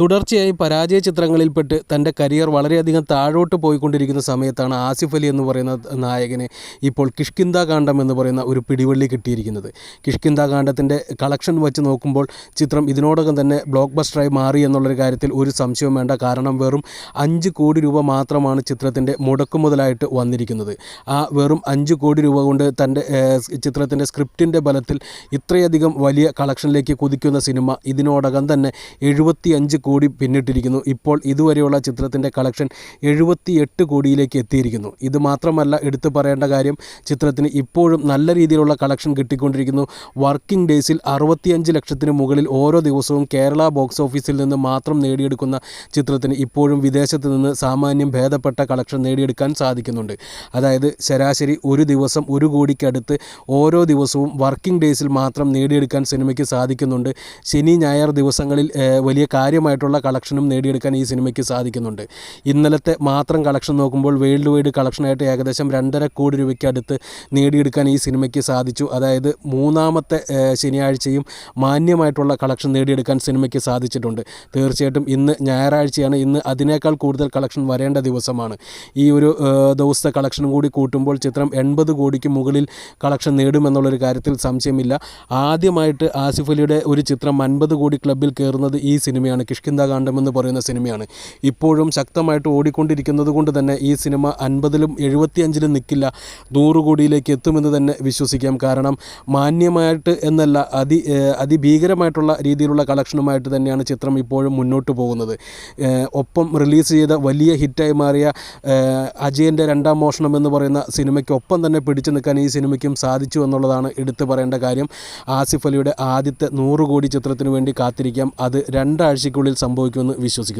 തുടർച്ചയായി പരാജയ ചിത്രങ്ങളിൽപ്പെട്ട് തന്റെ കരിയർ വളരെയധികം താഴോട്ട് പോയിക്കൊണ്ടിരിക്കുന്ന സമയത്താണ് ആസിഫ് അലി എന്ന് പറയുന്ന നായകന് ഇപ്പോൾ കിഷ്കിന്ദ കാണ്ഡം എന്ന് പറയുന്ന ഒരു പിടിവള്ളി കിട്ടിയിരിക്കുന്നത്. കിഷ്കിന്ദ കാണ്ഡത്തിന്റെ കളക്ഷൻ വെച്ച് നോക്കുമ്പോൾ ചിത്രം ഇതിനോടകം തന്നെ ബ്ലോക്ക് ബസ്റ്ററായി മാറി എന്നുള്ളൊരു കാര്യത്തിൽ ഒരു സംശയവും വേണ്ട. കാരണം വെറും അഞ്ച് കോടി രൂപ മാത്രമാണ് ചിത്രത്തിന്റെ മുടക്കുമുതലായിട്ട് വന്നിരിക്കുന്നത്. ആ വെറും അഞ്ച് കോടി രൂപ കൊണ്ട് തന്റെ ചിത്രത്തിന്റെ സ്ക്രിപ്റ്റിന്റെ ബലത്തിൽ ഇത്രയധികം വലിയ കളക്ഷനിലേക്ക് കുതിക്കുന്ന സിനിമ ഇതിനോടകം തന്നെ എഴുപത്തി അഞ്ച് കോടി പിന്നിട്ടിരിക്കുന്നു. ഇപ്പോൾ ഇതുവരെയുള്ള ചിത്രത്തിന്റെ കളക്ഷൻ എഴുപത്തി എട്ട് കോടിയിലേക്ക് എത്തിയിരിക്കുന്നു. ഇത് മാത്രമല്ല എടുത്തു പറയേണ്ട കാര്യം ചിത്രത്തിന് ഇപ്പോഴും നല്ല രീതിയിലുള്ള കളക്ഷൻ കിട്ടിക്കൊണ്ടിരിക്കുന്നു. വർക്കിംഗ് ഡേയ്സിൽ അറുപത്തിയഞ്ച് ലക്ഷത്തിന് മുകളിൽ ഓരോ ദിവസവും കേരള ബോക്സ് ഓഫീസിൽ നിന്ന് മാത്രം നേടിയെടുക്കുന്ന ചിത്രത്തിന് ഇപ്പോഴും വിദേശത്ത് നിന്ന് സാമാന്യം ഭേദപ്പെട്ട കളക്ഷൻ നേടിയെടുക്കാൻ സാധിക്കുന്നുണ്ട്. അതായത് ശരാശരി ഒരു ദിവസം ഒരു കോടിക്കടുത്ത് ഓരോ ദിവസവും വർക്കിംഗ് ഡേയ്സിൽ മാത്രം നേടിയെടുക്കാൻ സിനിമയ്ക്ക് സാധിക്കുന്നുണ്ട്. ശനി ഞായർ ദിവസങ്ങളിൽ വലിയ വലിയ കാര്യമായിട്ടുള്ള കളക്ഷനും നേടിയെടുക്കാൻ ഈ സിനിമയ്ക്ക് സാധിക്കുന്നുണ്ട്. ഇന്നലത്തെ മാത്രം കളക്ഷൻ നോക്കുമ്പോൾ വേൾഡ് വൈഡ് കളക്ഷനായിട്ട് ഏകദേശം രണ്ടര കോടി രൂപയ്ക്ക് അടുത്ത് നേടിയെടുക്കാൻ ഈ സിനിമയ്ക്ക് സാധിച്ചു. അതായത് മൂന്നാമത്തെ ശനിയാഴ്ചയും മാന്യമായിട്ടുള്ള കളക്ഷൻ നേടിയെടുക്കാൻ സിനിമയ്ക്ക് സാധിച്ചിട്ടുണ്ട്. തീർച്ചയായിട്ടും ഇന്ന് ഞായറാഴ്ചയാണ്. ഇന്ന് അതിനേക്കാൾ കൂടുതൽ കളക്ഷൻ വരേണ്ട ദിവസമാണ്. ഈ ഒരു ദിവസത്തെ കളക്ഷനും കൂടി കൂട്ടുമ്പോൾ ചിത്രം എൺപത് കോടിക്ക് മുകളിൽ കളക്ഷൻ നേടുമെന്നുള്ളൊരു കാര്യത്തിൽ സംശയമില്ല. ആദ്യമായിട്ട് ആസിഫ് അലിയുടെ ഒരു ചിത്രം അൻപത് കോടി ക്ലബിൽ കയറുന്നത് ഈ സിനിമയാണ്. കിഷ്കിന്ദ കാണ്ഡം എന്ന് പറയുന്ന സിനിമയാണ്. ഇപ്പോഴും ശക്തമായിട്ട് ഓടിക്കൊണ്ടിരിക്കുന്നത് കൊണ്ട് തന്നെ ഈ സിനിമ അൻപതിലും എഴുപത്തിയഞ്ചിലും നിൽക്കില്ല നൂറ് കോടിയിലേക്ക് എത്തുമെന്ന് തന്നെ വിശ്വസിക്കാം. കാരണം മാന്യമായിട്ട് എന്നല്ല അതി അതിഭീകരമായിട്ടുള്ള രീതിയിലുള്ള കളക്ഷനുമായിട്ട് തന്നെയാണ് ചിത്രം ഇപ്പോഴും മുന്നോട്ട് പോകുന്നത്. ഒപ്പം റിലീസ് ചെയ്ത വലിയ ഹിറ്റായി മാറിയ അജയന്റെ രണ്ടാം മോഷണം എന്ന് പറയുന്ന സിനിമയ്ക്കൊപ്പം തന്നെ പിടിച്ചു നിൽക്കാൻ ഈ സിനിമയ്ക്കും സാധിച്ചു എന്നുള്ളതാണ് എടുത്തു പറയേണ്ട കാര്യം. ആസിഫ് അലിയുടെ ആദ്യത്തെ നൂറ് കോടി ചിത്രത്തിന് വേണ്ടി കാത്തിരിക്കാം. അത് രണ്ടാഴ്ചയ്ക്കുള്ളിൽ സംഭവിക്കുമെന്ന് വിശ്വസിക്കുന്നു.